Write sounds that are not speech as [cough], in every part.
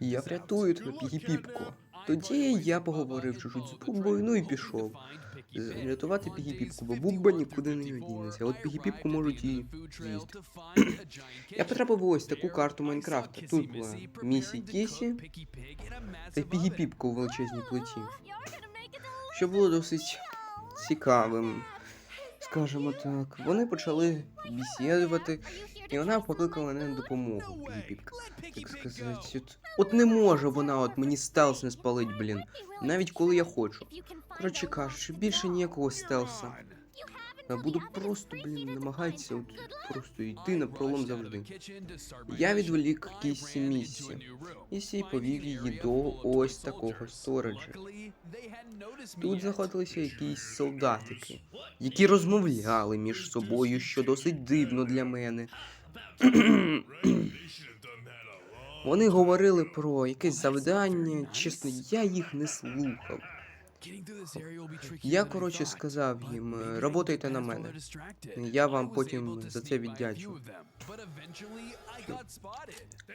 Я врятую тебе, Пігіпіпко. Тоді я поговорив чужуть з Бубою, ну і пішов. Рятувати Пігіпіпку, бо Бубба нікуди не дінеться. От Пігіпіпку можуть і з'їсти. [clears throat] Я потрапив ось таку карту Майнкрафта. Тут була Місі Кісі та Пігіпіпка у величезній плиті. Що було досить цікавим, скажімо так. Вони почали бесідувати, і вона покликала мене на допомогу. Так сказати, от, от не може вона от мені стелс не спалить, блін. Навіть коли я хочу. Коротше кажучи, більше ніякого стелса. Я буду просто, блін, намагатися от просто йти на пролом завжди. Я відволік Кісі Місі. І сій повів її до ось такого сториджа. Тут знаходилися якісь солдатики, які розмовляли між собою, що досить дивно для мене. Вони говорили про якесь завдання, чесно, я їх не слухав. Я, коротше, сказав їм, «Е, работайте на мене. Я вам потім за це віддячу.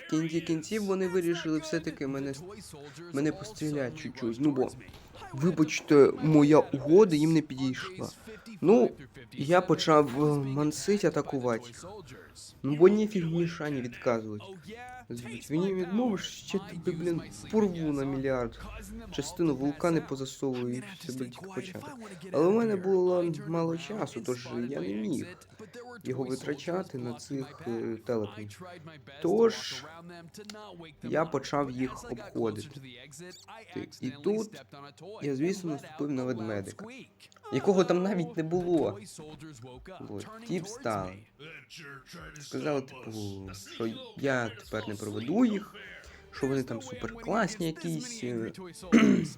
В кінці кінців вони вирішили все-таки мене, мене постріляти чуть-чуть. Ну бо, вибачте, моя угода їм не підійшла. Ну, я почав е, мансить атакувати. Ну бо ніфіг мішані відказувати. Звуть, мені відмовиш, ще тобі, блін, порву на мільярд. Частину вулкани позасовую, і це тільки початок. Але у мене було мало часу, тож я не міг його витрачати на цих е, телепнів. Тож я почав їх обходити. І тут я, звісно, наступив на ведмедика, якого там навіть не було. От, ті встали. Сказали, типу, що я тепер не проведу їх, що вони там супер класні якісь. е, [clears throat]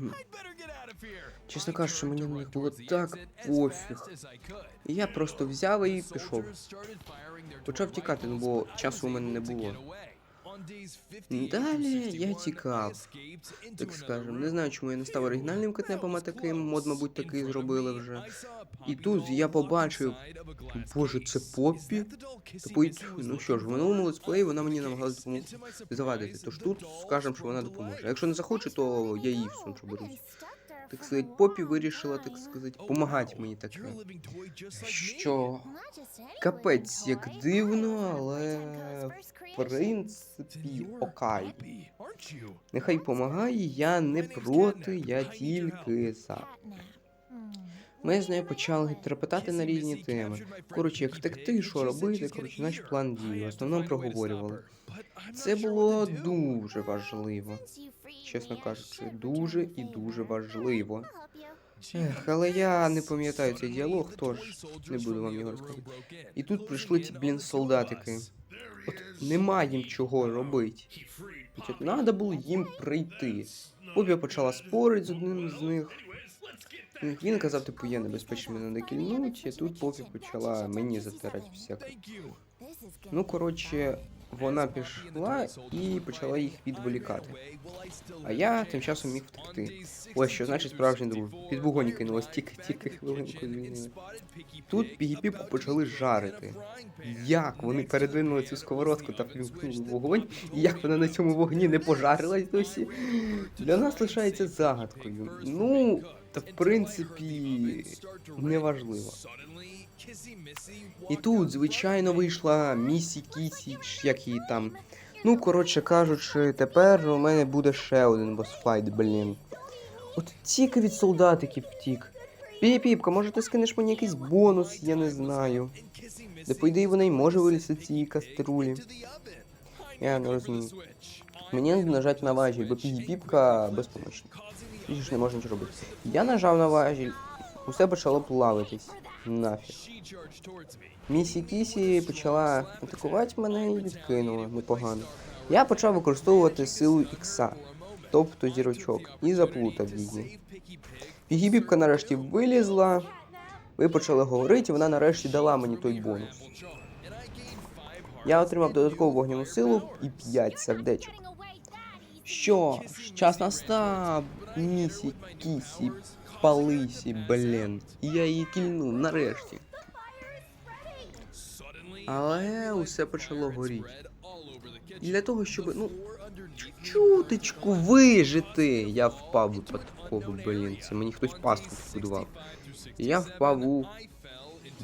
Чесно кажучи, мені на них було так пофіг. І я просто взяв і пішов. Почав тікати, ну бо часу у мене не було. Далі я тікав, так скажем. Не знаю, чому я не став оригінальним кетнепом, а таким. Мод, мабуть, такий зробили вже. І тут я побачив, боже, це Поппі? Типу, ну що ж, в минулому летсплеї вона мені намагалась допомогти завадити. Тож тут скажемо, що вона допоможе. Якщо не захоче, то я її всунчу беруть. Так сказати, Поппі вирішила, так сказати, допомагати мені таке. Що капець як дивно, але в принципі окей. Нехай помагає, я не проти, я тільки за. Ми з нею почали трепетати на різні теми. Коротше, як втекти, що робити, коротше, наш план дій. В основному проговорювали. Це було дуже важливо. Чесно кажучи, дуже і дуже важливо. Ех, але я не пам'ятаю цей діалог, тож не буду вам його розказувати. І тут прийшли ті, блін, солдатики. От нема їм чого робити. Значить, Надо було їм прийти. Бобі почала спорити з одним з них. Він казав, типу, я небезпечно мене не кільнуть, і тут Попі почала мені затирати всяке. Ну, коротше, вона пішла і почала їх відволікати. А я тим часом міг втекти. Ось що значить справжня дружба. Під вогонь кинулась, тільки тільки хвилинку звільнили. Тут пігіпіпку почали жарити. Як вони передвинули цю сковородку та вогонь, і як вона на цьому вогні не пожарилась досі, для нас лишається загадкою. Ну, та в принципі, неважливо. І тут, звичайно, вийшла Місі Кісі, як її там. Ну, коротше кажучи, тепер у мене буде ще один босфайт, блін. От тільки від солдатиків втік. Піпіпка, може ти скинеш мені якийсь бонус, я не знаю. Де по ідеї вона й може вилізти цієї каструлі. Я не розумію. Мені треба нажати на важіль, бо піпка безпомощна. І ж не можна нічого робити. Я нажав на важіль, усе почало плавитись. Нафіг. Місі Кісі почала атакувати мене і відкинула непогано. Я почав використовувати силу ікса, тобто зірочок, і заплутав її. Пігібібка нарешті вилізла. Ви почали говорити, вона нарешті дала мені той бонус. Я отримав додаткову вогняну силу і 5 сердечок. Що ж, час настав, місі кісі, палисі, блін. Я її кільнув нарешті. Але усе почало горіти. Для того, щоб, ну, чуточку вижити, я впав випадково, блін. Це мені хтось пастку побудував. Я впав у.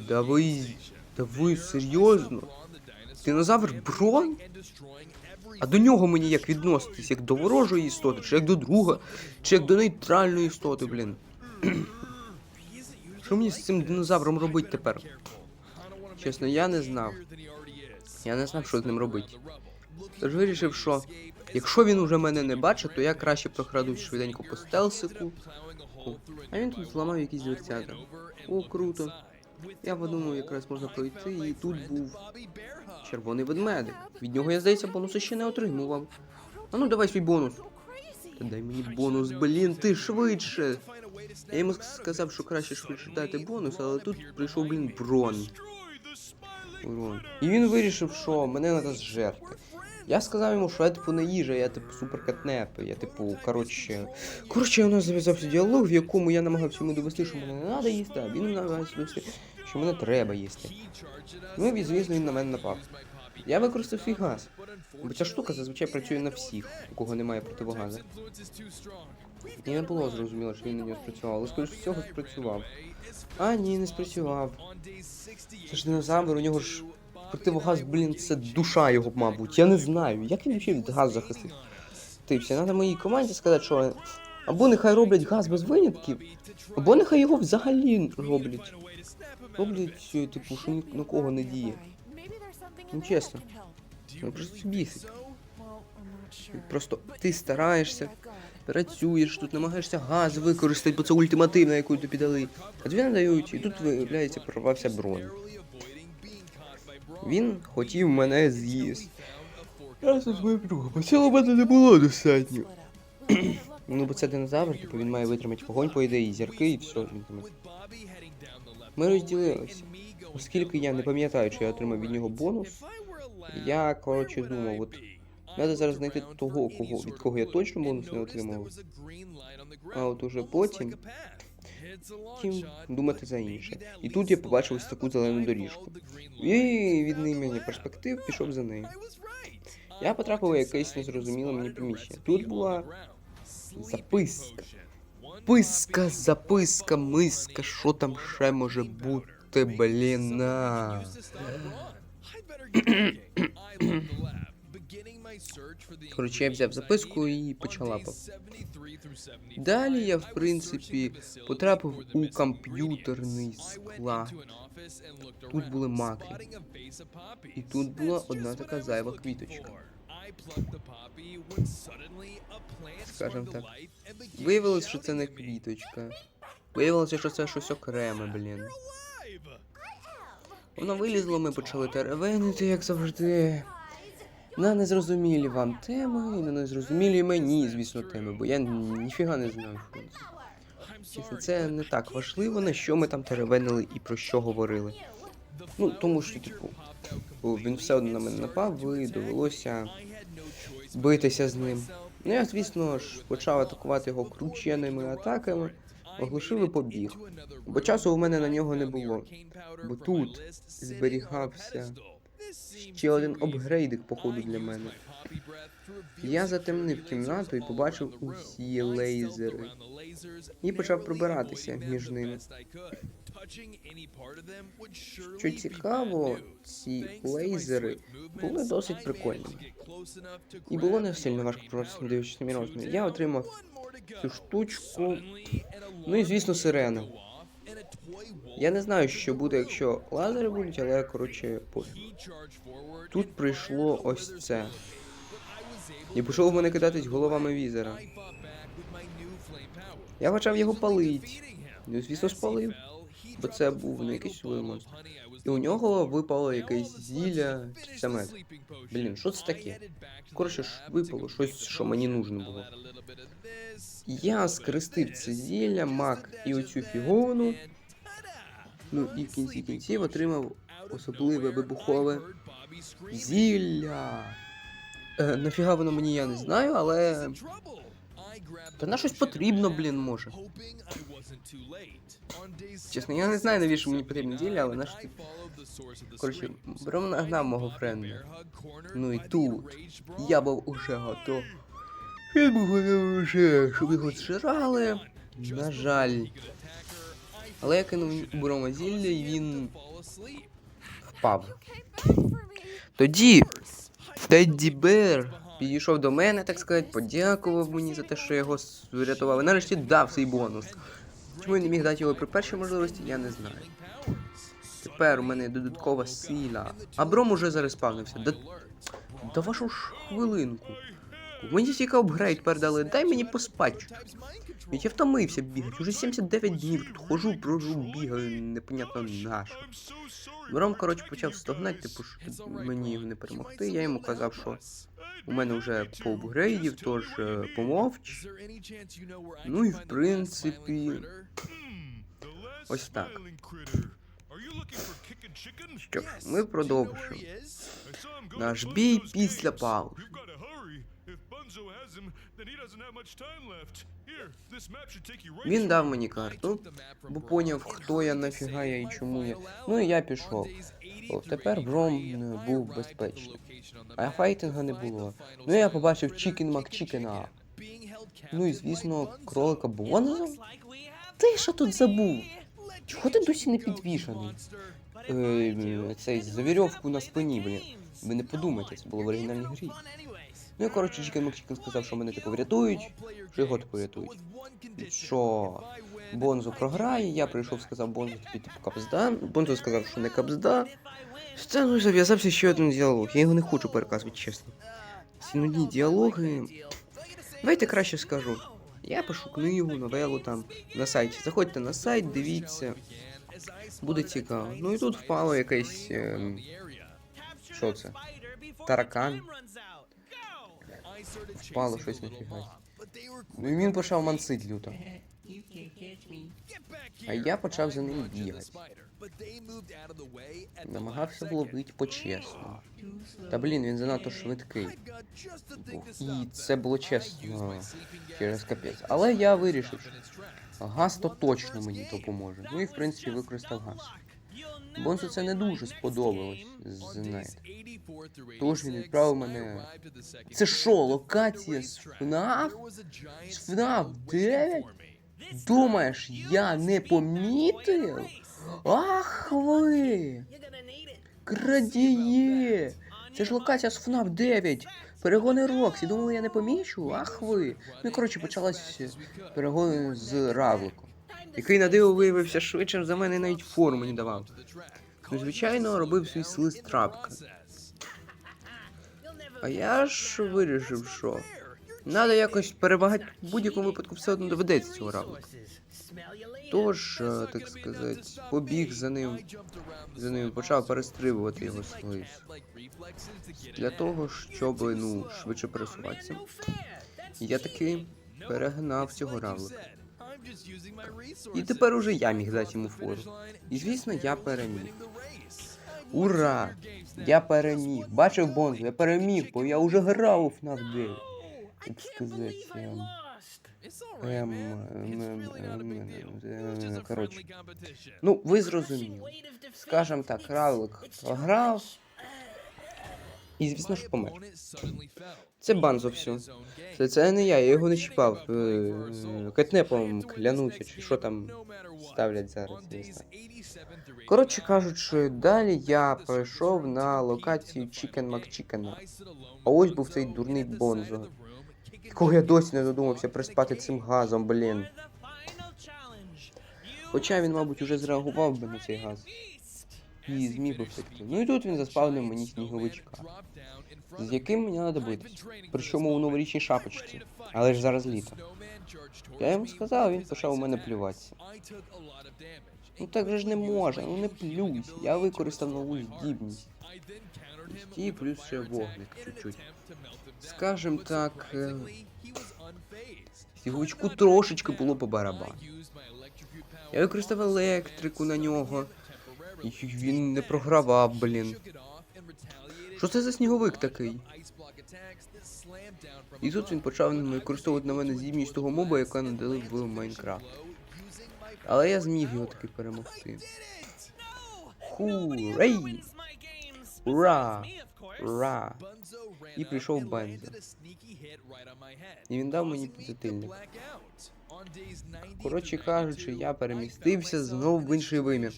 Да ви. Да ви серйозно? Динозавр Брон? А до нього мені як відноситись? Як до ворожої істоти, чи як до друга, чи як до нейтральної істоти, блін. Що мені з цим динозавром робити тепер? Чесно, я не знав. Я не знав, що з ним робити. Тож вирішив, що якщо він уже мене не бачить, то я краще прокрадусь швиденько по стелсику. А він тут зламав якісь дверцята. О, круто. Я подумав, якраз можна пройти, і тут був червоний ведмедик. Від нього, я здається, бонуси ще не отримував. А ну давай свій бонус. Та дай мені бонус, блін, ти швидше. Я йому сказав, що краще швидше дати бонус, але тут прийшов, блін, брон. Брон. І він вирішив, що мене треба зжерти. Я сказав йому, що я типу не їжа, я типу суперкатнеп, я типу, коротше. Коротше, у нас зав'язався діалог, в якому я намагався йому довести, що мене не треба їсти, а він намагався довести, що мене треба їсти. Ну і звісно, він на мене напав. Я використав свій газ. Бо ця штука зазвичай працює на всіх, у кого немає противогазу. І не було зрозуміло, що він на нього спрацював, але скоріше всього спрацював. А ні, не спрацював. Це ж динозавр, у нього ж противогаз, блін, це душа його, мабуть. Я не знаю. Як він взагалі від газу захистив? Типся, треба моїй команді сказати, що або нехай роблять газ без винятків, або нехай його взагалі роблять. Роблять, е, типу, що ні на кого не діє. Ну чесно, ну просто бісить. Просто ти стараєшся, працюєш, тут намагаєшся газ використати, бо це ультимативна, яку тобі дали. А тобі не дають, і тут виявляється, прорвався бронь. Він хотів мене з'їсти. Я зі своїм другом, а цього мене не було достатньо. Ну, бо це динозавр, типу він має витримати вогонь, по ідеї, зірки і все. Він там. Ми розділилися. Оскільки я не пам'ятаю, чи я отримав від нього бонус, я, коротше, думав, от треба зараз знайти того, кого, від кого я точно бонус не отримав. А от уже потім Втім, думати за інше. І тут я побачив ось таку зелену доріжку. І від неімення перспектив пішов за нею. Я потрапив у якесь незрозуміле мені приміщення. Тут була записка. Писка, записка, миска, що там ще може бути, блін. Коротше, я взяв записку і почалапав. Далі я, в принципі, потрапив у комп'ютерний склад. Тут були маки. І тут була одна така зайва квіточка. Скажем так. Виявилось, що це не квіточка. Виявилося, що це щось окреме, блін. Воно вилізло, ми почали теревенити, як завжди. На незрозумілі вам теми, і на незрозумілі мені, звісно, теми, бо я ніфіга не знаю, що це. Чесно, це не так важливо, на що ми там теревенили і про що говорили. Ну, тому що, типу, він все одно на мене напав, і довелося битися з ним. Ну, я, звісно ж, почав атакувати його крученими атаками, оглушив і побіг. Бо часу у мене на нього не було. Бо тут зберігався ще один апгрейдик, походу, для мене. Я затемнив кімнату і побачив усі лейзери. І почав пробиратися між ними. Що цікаво, ці лейзери були досить прикольними. І було не сильно важко просто дивлячись на розмір. Я отримав цю штучку. Ну і звісно, сирена. Я не знаю, що буде, якщо лазери будуть, але коротше пофіг. Тут прийшло ось це. І пішов в мене кидатись головами візера. Я почав його палить. Ну, звісно, спалив. Бо це був не якийсь чудовий монстр. І у нього випало якесь зілля чи це. Блін, що це таке? Коротше ж випало щось, що мені нужно було. Я скрестив це зілля, мак і оцю фіговину. Ну і в кінці кінців отримав особливе вибухове зілля. Е, нафіга воно мені я не знаю, але Та на щось потрібно, блін, може. Чесно, я не знаю, навіщо мені потрібні зілля, але наш Коротше, Бром нагнав мого френда. Ну і тут я був уже готов. Він був готовий вже, щоб його зжирали. На жаль. Але я кинув Брома зілля і він впав. Тоді Тедді Бер підійшов до мене, так сказати, подякував мені за те, що його врятував. Нарешті дав свій бонус. Чому я не міг дати його при першій можливості, я не знаю. Тепер у мене додаткова сила. А Бром уже зареспавнився. Да, да вашу ж хвилинку. Мені тільки апгрейд передали, дай мені чуть-чуть. Ведь я втомився бігати, уже 79 днів тут хожу, брожу, бігаю, непонятно наш. Бром, коротше, почав стогнати, типу, що мені не перемогти. Я йому казав, що у мене вже по апгрейдів, тож е, помовч. Ну і в принципі, ось так. Що ж, ми продовжимо. Наш бій після паузи. Він дав мені карту, бо поняв, хто я, нафіга я і чому я. Ну і я пішов. О, тепер Бром був безпечний. А файтинга не було. Ну я побачив Чікен Макчікена. Ну і звісно, кролика Бонза. Ти що тут забув? Чого ти досі не підвішаний? Е, цей за вірьовку на спині, блін. Ви не подумайте, це було в оригінальній грі. Ну і коротше, Чікен Макчікен сказав, що мене типу врятують, що його типу врятують. Що Бонзо програє, я прийшов, сказав Бонзо, тобі типу капзда. Бонзо сказав, що не капзда. Сцену зав'язався ще один діалог. Я його не хочу переказувати, чесно. Ці нудні діалоги. Давайте краще скажу. Я пишу книгу, новелу там на сайті. Заходьте на сайт, дивіться. Буде цікаво. Ну і тут впало якесь. ем, Що це? Таракан. Впало щось нафіга. Ну і він почав мансить люто. А я почав за ним бігати. Намагався вловити почесно. Та блін, він занадто швидкий. І це було чесно через капець. Але я вирішив, що газ то точно мені допоможе. Ну і в принципі використав газ. Бонсу це не дуже сподобалось, знаєте. Тож він відправив мене. Це що, локація з ФНАФ? З ФНАФ 9? Думаєш, я не помітив? Ах ви! Крадіє! Це ж локація з FNAF 9. Перегони Роксі. Думали, я не помічу? Ах ви. Ну коротше, почалась перегони з Равликом. Який на диво виявився швидшим за мене навіть форму мені давав. Ну, звичайно, робив свій слист трапка. А я ж вирішив, що Надо якось перемагати в будь-якому випадку все одно доведеться цього равлика. Тож, е, так сказати, побіг за ним, за ним почав перестрибувати його слиз. Для того, щоб ну, швидше пересуватися. Я таки перегнав цього равлика. І тепер уже я міг дати йому фору. І звісно, я переміг. Ура! Я переміг. Бачив Бонзу, я переміг, бо я вже грав у FNAF 9. Так сказати, ем, ем, ем, ем, ем, ем, коротше. Ну, ви зрозуміли. Скажем так, Равлик програв. І звісно ж помер. Це банзо все. Це, це не я, я його не чіпав. Е, Кетнепом клянуся, чи що там ставлять зараз. Коротше кажучи, далі я пройшов на локацію Чікен Макчікена. А ось був цей дурний Бонзо. Якого я досі не додумався приспати цим газом, блін. Хоча він, мабуть, уже зреагував би на цей газ. І зміг би втекти. Ну і тут він заспавнив мені сніговичка. З яким мені треба битись. Причому у новорічній шапочці. Але ж зараз літо. Я йому сказав, він почав у мене плюватися. Ну так же ж не може, ну не плюсь. Я використав нову здібність. І плюс ще вогник чуть-чуть. Скажем так, е, Сніговичку трошечки було по барабану. Я використав електрику на нього. І він не програвав, блін. Що це за сніговик такий? І тут він почав використовувати на мене здібність того моба, яка надали в Майнкрафт. Але я зміг його таки перемогти. Хурей! Ура! Ура! І прийшов Бензо. І він дав мені підзатильник. Коротше кажучи, я перемістився знову в інший вимір.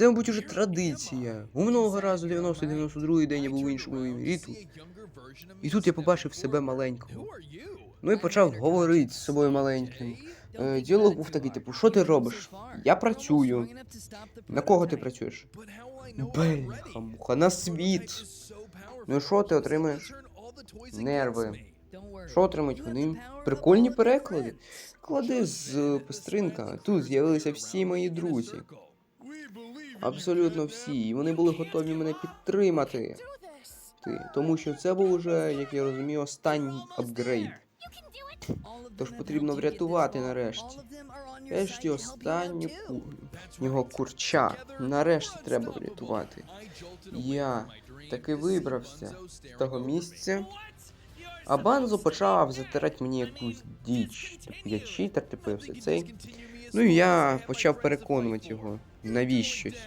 Це, мабуть, уже традиція. У минулого разу 90-92 день я був в іншому вимірі. І тут. Я побачив себе маленького. Ну і почав говорити з собою маленьким. Е, діалог був такий, типу, що ти робиш? Я працюю. На кого ти працюєш? Бляха, муха, на світ. Ну і що ти отримаєш? Нерви. Що отримають вони? Прикольні переклади. Клади з е, пестринка. Тут з'явилися всі мої друзі. Абсолютно всі. І вони були готові мене підтримати. Ти. Тому що це був уже, як я розумію, останній апгрейд. Тож потрібно врятувати нарешті. Останню ку... його курча. Нарешті треба врятувати. Я таки вибрався з того місця. А Банзо почав затирати мені якусь діч. Типу я читер, типу і все це. Ну і я почав переконувати його. Навіщось.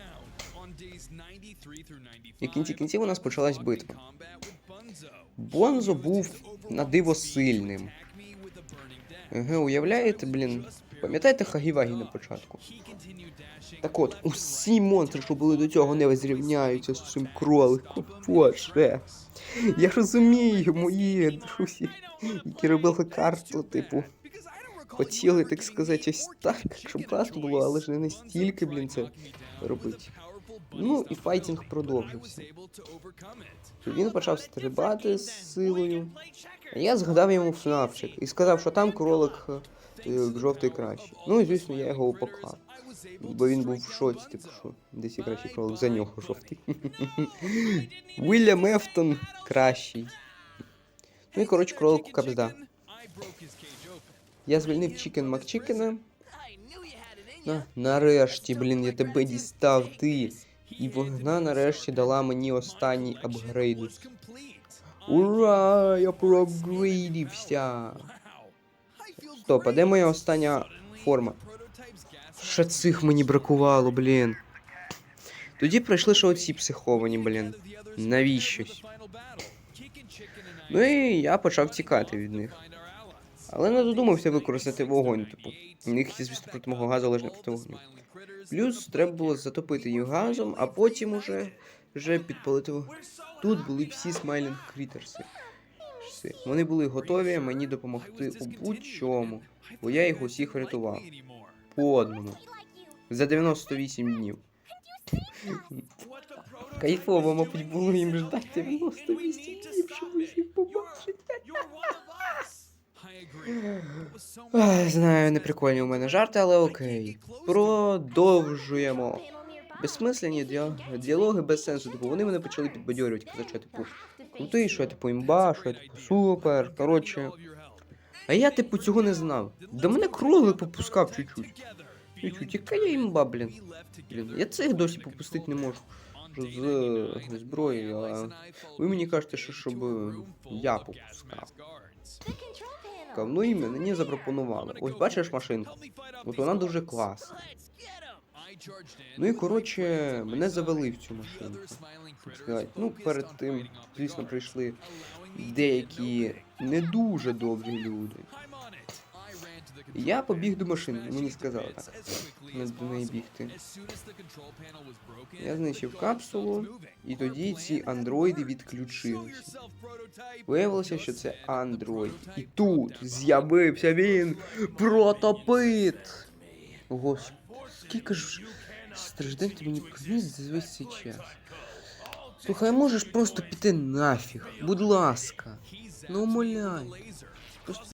І кінці кінців у нас почалась битва. Бонзо був на диво сильним. Еге, уявляєте, блін. Пам'ятаєте Хагівагі на початку? Так от, усі монстри, що були до цього, не зрівняються з цим кроликом. Боже. Я розумію, мої друзі, які робили карту, типу, хотіли, так сказати, ось так, щоб класно було, але ж не настільки, блін, це робити. Ну і файтінг продовжився. Він почав стрибати з силою. А я згадав йому фнавчик і сказав, що там кролик е, жовтий кращий. Ну і звісно, я його поклав. Бо він був в шоці, типу, що десь і кращий кролик за нього жовтий. [laughs] Вільям Ефтон кращий. Ну і коротше кролику капзда. Я звільнив Чікен Макчікена. На, нарешті, блін, я тебе дістав ти. І вона нарешті дала мені останній апгрейд. Ура! Я проапгрейдився. Стоп, а де моя остання форма? Ще цих мені бракувало, блін. Тоді прийшли ще оці психовані, блін. Навіщось. Ну і я почав тікати від них. Але не додумався використати вогонь, типу. Є, звісно, проти мого газу, але ж проти вогню. Плюс треба було затопити їх газом, а потім уже вже підпалити вогонь. Тут були всі смайлінг крітерси. Вони були готові мені допомогти у будь-чому, бо я їх усіх врятував. По одному. За 98 днів. [laughs] Кайфово, мабуть, було їм ждати 98 днів, щоб усіх побачити. [laughs] Знаю, не прикольні у мене жарти, але окей. Продовжуємо. Безсмислені діа- діалоги без сенсу. Типу, вони мене почали підбадьорювати, казати, що я, типу, крутий, що я типу імба, що я типу супер. Коротше. А я, типу, цього не знав. До мене кролик попускав чуть-чуть. Чуть-чуть, яка я імба, блін. Блін, я цих досі попустити не можу. З зброєю, а ви мені кажете, що щоб я попускав. Ну і мені запропонували. Ось бачиш машинку. От вона дуже класна. Ну і коротше, мене завели в цю машинку. Так. Ну, перед тим, звісно, прийшли деякі не дуже добрі люди. Я побіг до машини, мені сказали так. Не до неї бігти. Я знищив капсулу, і тоді ці андроїди відключилися. Виявилося, що це андроїд. І тут з'явився він протопит. Господи, скільки ж страждань ти мені приніс за весь цей час. Слухай, можеш просто піти нафіг, будь ласка. Ну умоляй. Просто